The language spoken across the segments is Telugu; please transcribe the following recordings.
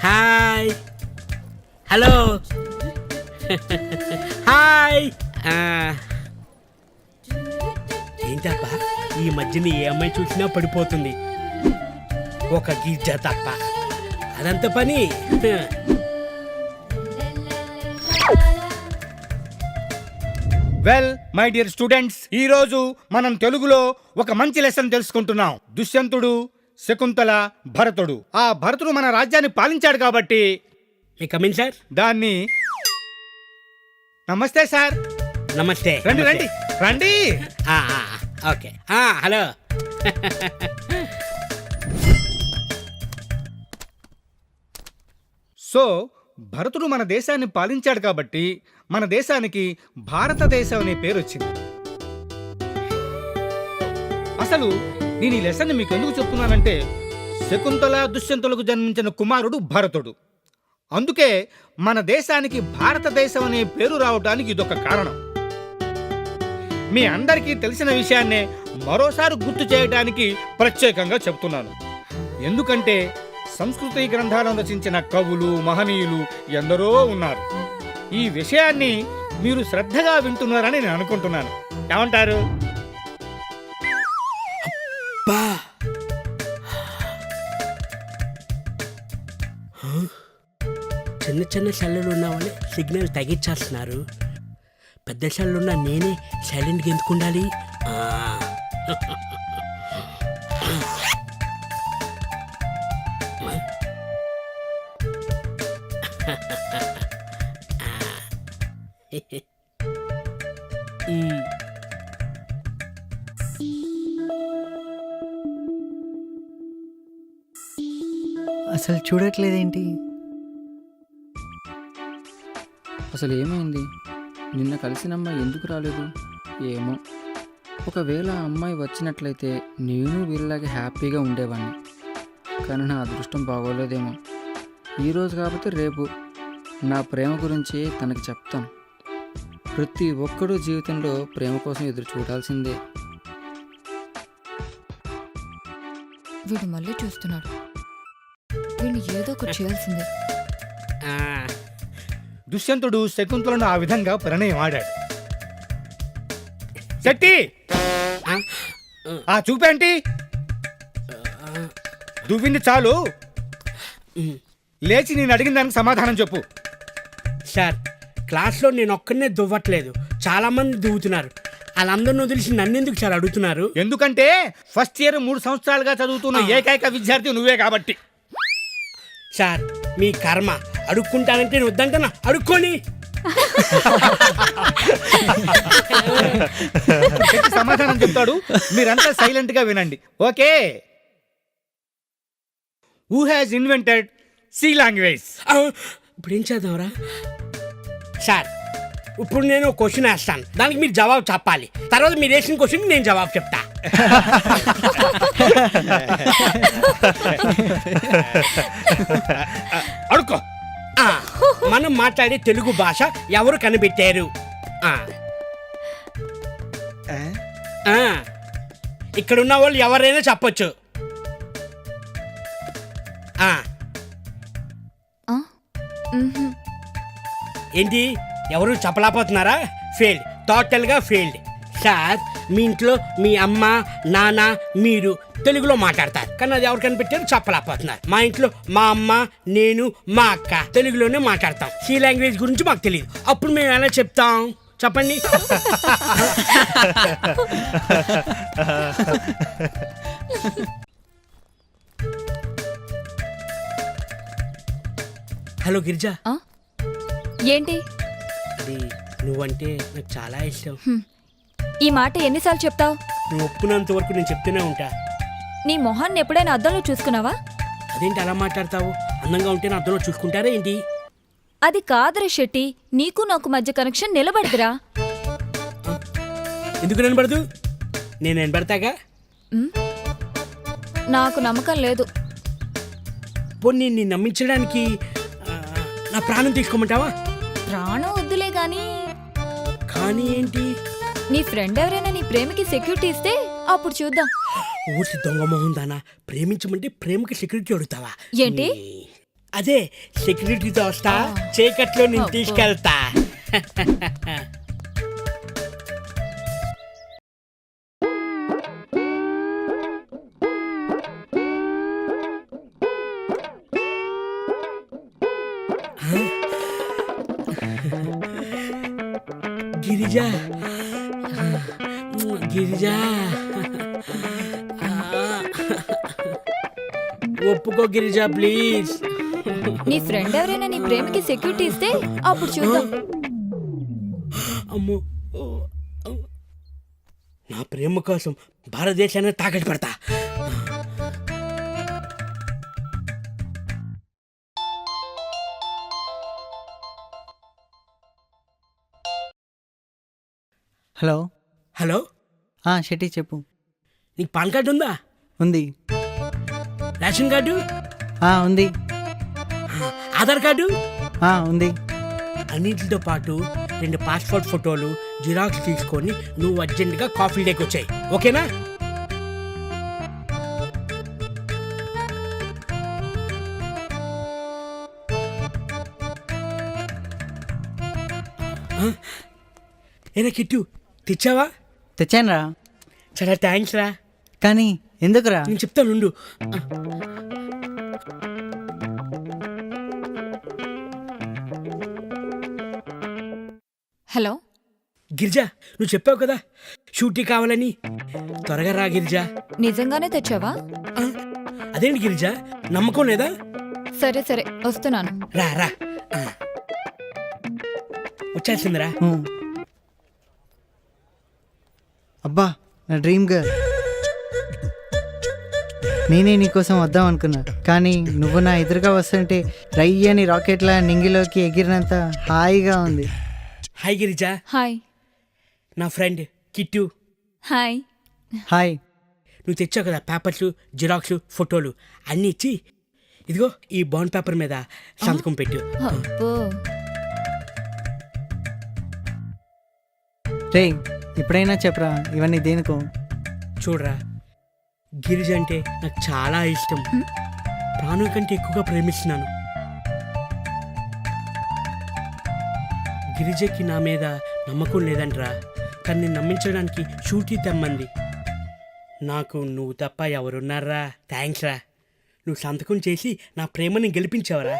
హాయ్. హలో. హాయ్. ఏంటప్ప? ఈ మధ్యన ఏ అమ్మాయి చూసినా పడిపోతుంది. ఒక గీజ తప్ప. అదంత పని. వెల్ మై డియర్ స్టూడెంట్స్ ఈరోజు మనం తెలుగులో ఒక మంచి లెసన్ తెలుసుకుంటున్నాం. దుష్యంతుడు శకుంతల భరతుడు. ఆ భరతుడు మన రాజ్యాన్ని పాలించాడు కాబట్టి మీ కమిన్ సార్ దాన్ని నమస్తే సార్. నమస్తే రండి. రండి రండి. ఆ, ఆ, ఆ, ఓకే. ఆ, హలో. సో భరతుడు మన దేశాన్ని పాలించాడు కాబట్టి మన దేశానికి భారతదేశం అనే పేరు వచ్చింది అసలు నేను ఈ లెసన్ మీకు ఎందుకు చెప్తున్నానంటే శకుంతల దుష్యంతులకు జన్మించిన కుమారుడు భరతుడు. అందుకే మన దేశానికి భారతదేశం అనే పేరు రావడానికి ఇదొక కారణం. మీ అందరికీ తెలిసిన విషయాన్నే మరోసారి గుర్తు చేయడానికి ప్రత్యేకంగా చెప్తున్నాను. ఎందుకంటే సంస్కృతి గ్రంథాలను రచించిన కవులు మహనీయులు ఎందరో ఉన్నారు. ఈ విషయాన్ని మీరు శ్రద్ధగా వింటున్నారని నేను అనుకుంటున్నాను. ఏమంటారు? చిన్న చిన్న సెల్లులు ఉన్న సిగ్నల్ తగ్గించేస్తున్నారు. పెద్ద సెల్లు ఉన్న నేనే సైలెంట్గా ఎందుకు ఉండాలి? అసలు చూడట్లేదేంటి? అసలు ఏమైంది? నిన్న కలిసిన అమ్మాయి ఎందుకు రాలేదు? ఏమో. ఒకవేళ ఆ అమ్మాయి వచ్చినట్లయితే నేను వీళ్ళలాగే హ్యాపీగా ఉండేవాడిని కానీ నా అదృష్టం బాగోలేదేమో. ఈరోజు కాబట్టి రేపు నా ప్రేమ గురించి తనకి చెప్తాను. ప్రతి ఒక్కడూ జీవితంలో ప్రేమ కోసం ఎదురు చూడాల్సిందే. వీడు మళ్ళీ చూస్తున్నాడు. వీడిని ఏదో ఒకటి చేయాల్సిందే. ఆ. దుష్యంతుడు శకుంతలను ఆ విధంగా ప్రణయం ఆడాడు శక్తి! ఆ. చూపేంటి దువ్వింది చాలు. లేచి నేను అడిగిన దానికి సమాధానం చెప్పు. సార్ క్లాస్లో నేను ఒక్కనే దువ్వట్లేదు. చాలా మంది దువ్వుతున్నారు. వాళ్ళందరిని వదిలిసి నన్ను ఎందుకు సార్ అడుగుతున్నారు? ఎందుకంటే ఫస్ట్ ఇయర్ మూడు సంవత్సరాలుగా చదువుతున్న ఏకైక విద్యార్థి నువ్వే కాబట్టి. సార్ మీ కర్మ. అడుక్కుంటానంటే నేను వద్దంటనా? అడుక్కొని సమాధానం చెప్తాడు? మీరంతా సైలెంట్గా వినండి. Okay? Who has invented C language ఇప్పుడు ఏం చేద్దాంరా? సార్ ఇప్పుడు నేను క్వశ్చన్ వేస్తాను. దానికి మీరు జవాబు చెప్పాలి. తర్వాత మీరు వేసిన క్వశ్చన్ నేను జవాబు చెప్తా. అడుక్కో. ఆ, మనం మాట్లాడే తెలుగు భాష ఎవరు కనిపెట్టారు? ఆ, ఆ, ఇక్కడ ఉన్న వాళ్ళు ఎవరైనా చెప్పొచ్చు. ఆ. ఏంటి? ఎవరు చెప్పలేకపోతున్నారా? ఫెయిల్డ్ టోటల్గా ఫెయిల్డ్. సార్ మీ ఇంట్లో మీ అమ్మ నాన్న మీరు తెలుగులో మాట్లాడతారు. కానీ అది ఎవరు కనిపెట్టారు? చెప్పలేకపోతున్నారు. మా ఇంట్లో మా అమ్మ నేను మా అక్క తెలుగులోనే మాట్లాడతాం. సి లాంగ్వేజ్ గురించి మాకు తెలియదు అప్పుడు మేము ఎలా చెప్తాం? చెప్పండి. హలో గిరిజా. ఆ? ఏంటి? అది నువ్వంటే నాకు చాలా ఇష్టం. ఈ మాట ఎన్నిసార్లు చెప్తావు? నువ్వు ఒప్పుకున్నంత వరకు నేను చెప్తూనే ఉంటా. నీ మొహాన్ని ఎప్పుడైనా అద్దంలో చూసుకున్నావా? అదేంటి అలా మాట్లాడతావు? అందంగా ఉంటే నా అర్థంలో చూసుకుంటారా ఏంటి? అది కాదరే శెట్టి నీకు నాకు మధ్య కనెక్షన్ నిలబడదురా. ఎందుకు నిలబడదు? నేను నిలబడతాగా? నాకు నమ్మకం లేదు. పోనీ నీ నమ్మించడానికి ఆ, నా ప్రాణం తీసుకోమంటావా? ప్రాణం వద్దులే గాని కానీ ఏంటి? నీ ఫ్రెండ్ ఎవరైనా నీ ప్రేమకి సెక్యూరిటీ ఇస్తే అప్పుడు చూద్దాం. ఊసి దొంగ మొహం దానా? ప్రేమించమంటే ప్రేమకి సెక్యూరిటీ అడుగుతావా? ఏంటి? అదే సెక్యూరిటీతో వస్తా చీకట్లో నేను. తీసుకెళ్తా. గిరిజ. గిరిజ. ఒప్పుకో గిరిజ ప్లీజ్. నీ ఫ్రెండ్ ఎవరైనా నీ ప్రేమకి సెక్యూరిటీ ఇస్తే అప్పుడు చూద్దాం. అమ్మో నా ప్రేమ కోసం భారతదేశాన్ని తాకట్టు పెడతా. హలో. హలో? ఆ, శెట్టి చెప్పు. నీకు పాన్ కార్డు ఉందా? ఉంది. Ration card? ఆ, ఉంది. ఆధార్ కార్డు? ఆ, ఉంది. అన్నిటితో పాటు రెండు పాస్పోర్ట్ ఫోటోలు జిరాక్స్ తీసుకొని నువ్వు అర్జెంటుగా కాఫీ డేకి వచ్చాయి. ఓకేనా? ఏనా కిట్టు తెచ్చావా? తెచ్చానురా. చాలా థ్యాంక్స్ రా. కానీ ఎందుకురా? నేను చెప్తాను ఉండు. హలో? గిరిజా నువ్వు చెప్పావు కదా షూటీ కావాలని. త్వరగా రా గిరిజా. నిజంగానే తెచ్చావా? ఆ, అదేంటి గిరిజా? నమ్మకం లేదా? సరే సరే వస్తున్నాను. రా రా. ఆ. వచ్చేసిందిరా. అబ్బా నా డ్రీమ్ గర్ల్. నేనే నీకోసం వద్దాం అనుకున్నా. కానీ నువ్వు నా ఎదురుగా వస్తుంటే రయ్యని రాకెట్ల నింగిలోకి ఎగిరినంత హాయిగా ఉంది. హాయ్ గిరిజా. హాయ్. నా ఫ్రెండ్ కిట్టు. హాయ్. హాయ్. నువ్వు తెచ్చావు కదా పేపర్స్ జిరాక్స్ ఫోటోలు అన్నీ ఇచ్చి ఇదిగో ఈ బాండ్ పేపర్ మీద సంతకం పెట్టు. అబ్బో. రే ఇప్పుడైనా చెప్పరా ఇవన్నీ దేనికో? చూడరా గిరిజ అంటే నాకు చాలా ఇష్టం. ప్రాణం కంటే ఎక్కువగా ప్రేమిస్తున్నాను. గిరిజకి నా మీద నమ్మకం లేదంట్రా. కానీ నేను నమ్మించడానికి షూటీ తెమ్మంది. నాకు నువ్వు తప్ప ఎవరున్నారా? థ్యాంక్స్ రా. నువ్వు సంతకం చేసి నా ప్రేమని గెలిపించావరా.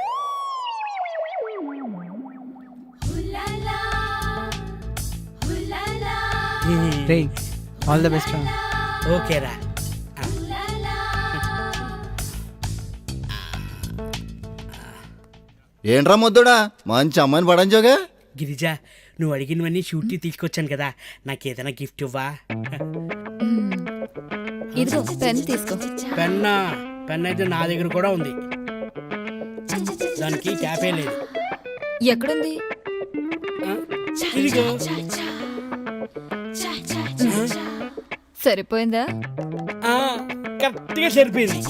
ఆల్ ద బెస్ట్ రా. ఓకేరా. ఏంట్రా ముద్దుడా? మంచి అమ్మాయిని పడంజోగా గిరిజ నువ్వు అడిగినవన్నీ షూటీ తీసుకొచ్చాను కదా. నాకు ఏదైనా గిఫ్ట్ ఇవ్వా. ఇదిగో పెన్ తీసుకో. పెన్న పెన్ అయితే నా దగ్గర కూడా ఉంది. దానికి క్యాపే లేదు. ఎక్కడుంది? ఇదిగో. సరిపోయిందా? ఆ, కరెక్ట్గా సరిపోయింది.